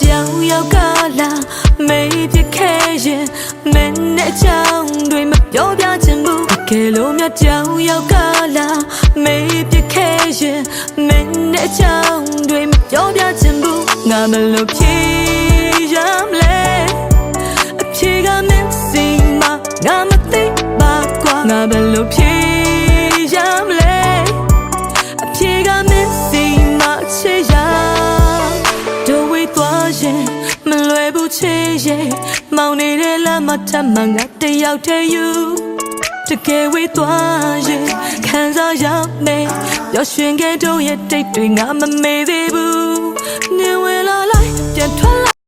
တယောက်ယောက်ကလာမေးပြခဲ့ရင်မင်းနဲ့ချောင်းတွေမပြောပြချင်ဘူးတကယ်လို့မြတ်တယောက်ယောက်ကလာမေးပြခဲ့ရင်မင်းနဲ့ချောင်းတွေမပြောပြချင်ဘူးငါမလို့ဖြေရမလဲအဖြေကမင်းစီမငါမသိပါကွာငါဘယ်လိုဖြေ ချေရဲ့မောင်နေတဲ့လမ်းမထမ်းမှငါတယောက်တည်းယူတကယ်ဝေးသွားရင်ခံစားရမယ်ပျော်ရွှင်ခဲ့တော့ရဲ့တိတ်တွေငါမမေ့သေးဘူးနေဝဲ